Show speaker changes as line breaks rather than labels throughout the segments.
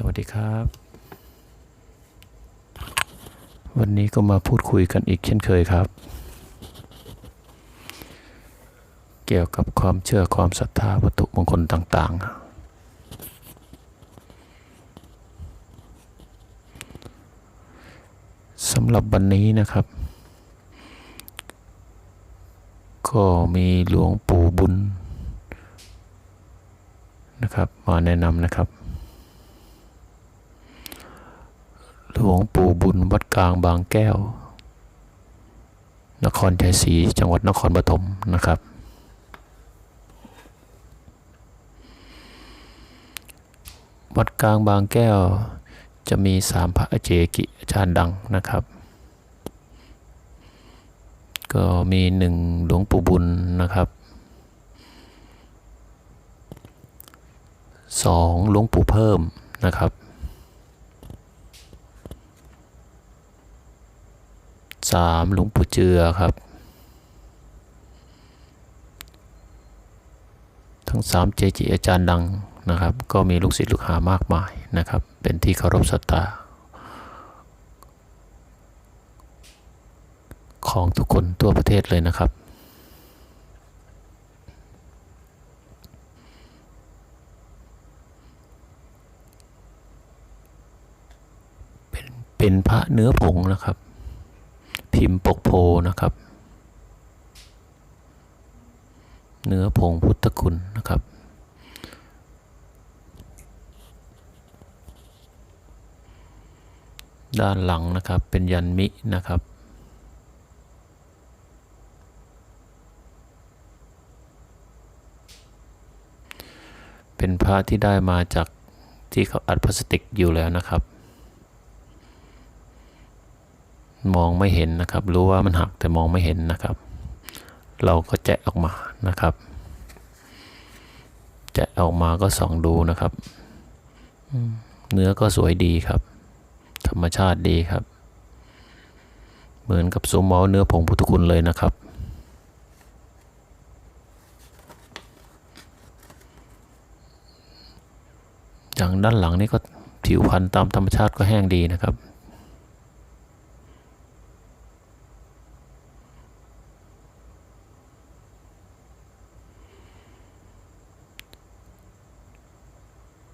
สวัสดีครับ วันนี้ก็มาพูดคุยกันอีกเช่นเคยครับ เกี่ยวกับความเชื่อความศรัทธาวัตถุมงคลต่างๆสำหรับวันนี้นะครับ ก็มีหลวงปู่บุญนะครับ มาแนะนำนะครับ หลวงปู่บุญวัดกลางบางแก้ว นครชัยศรีจังหวัดนครปฐมนะครับ วัดกลางบางแก้วจะมีสามพระเจกิอาจารย์ดังนะครับ ก็มีหนึ่งหลวงปู่บุญนะครับสองหลวงปู่เพิ่มนะครับ สามหลวงปู่เจือครับ ทั้งสามเจจิอาจารย์ดังนะครับ ก็มีลูกศิษย์ลูกหามากมายนะครับ เป็นที่เคารพศรัทธาของทุกคนทั่วประเทศเลยนะครับ เป็นเป็นพระเนื้อผงนะครับ พิมพ์ปกโพนะครับ เนื้อผงพุทธคุณนะครับด้านหลังนะครับเป็นยันมินะครับ เป็นพระที่ได้มาจากที่เขาอัดพลาสติกอยู่แล้วนะครับ มองไม่เห็นนะครับ รู้ว่ามันหักแต่มองไม่เห็นนะครับ เราก็แจะออกมานะครับ แจะออกมาก็ส่องดูนะครับ เนื้อก็สวยดีครับ ธรรมชาติดีครับ เหมือนกับสมมอเนื้อผงพุทธคุณเลยนะครับอย่างด้านหลังนี่ก็ผิวพรรณตามธรรมชาติก็แห้งดีนะครับ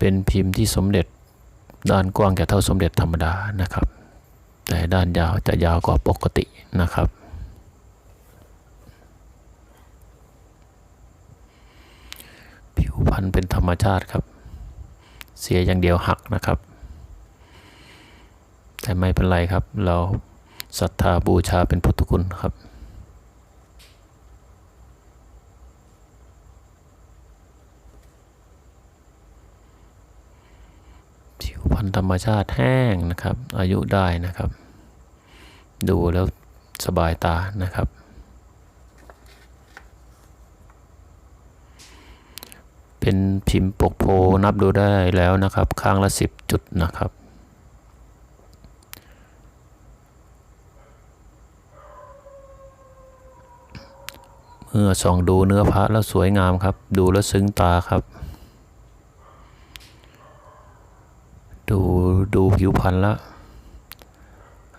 เป็นพิมพ์ที่สมเด็จด้านกว้างจะเท่าสมเด็จธรรมดานะครับ แต่ด้านยาวจะยาวกว่าปกตินะครับ ผิวพันธุ์เป็นธรรมชาติครับ เสียอย่างเดียวหักนะครับ แต่ไม่เป็นไรครับ เราศรัทธาบูชาเป็นพุทธคุณครับ ผิว พันธุ์ธรรมชาติแห้งนะครับ อายุได้นะครับ ดูแล้วสบายตานะครับ เป็นพิมพ์ปกโพนับดูได้แล้วนะครับ ข้างละสิบจุดนะครับเมื่อส่องดูเนื้อพระแล้วสวยงามครับ ดูแล้วซึ้งตาครับ ดูดูผิวพรรณแล้ว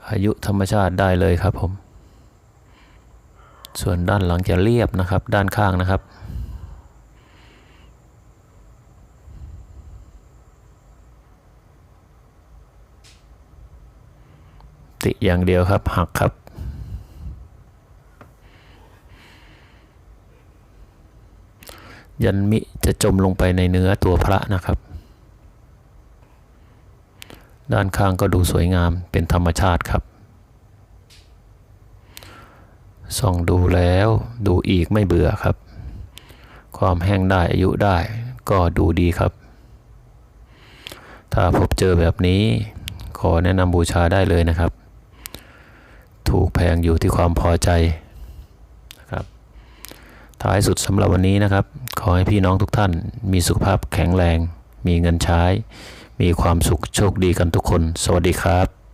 อายุธรรมชาติได้เลยครับผม ส่วนด้านหลังจะเรียบนะครับ ด้านข้างนะครับ ติอย่างเดียวครับ หักครับยันมิจะจมลงไปในเนื้อตัวพระนะครับ ด้านข้างก็ดูสวยงามเป็นธรรมชาติครับ ส่องดูแล้วดูอีกไม่เบื่อครับ ความแห้งได้อายุได้ก็ดูดีครับ ถ้าพบเจอแบบนี้ ขอแนะนำบูชาได้เลยนะครับ ถูกแพงอยู่ที่ความพอใจนะครับท้ายสุดสำหรับวันนี้นะครับ ขอให้พี่น้องทุกท่านมีสุขภาพแข็งแรง มีเงินใช้ มีความสุขโชคดีกันทุกคน สวัสดีครับ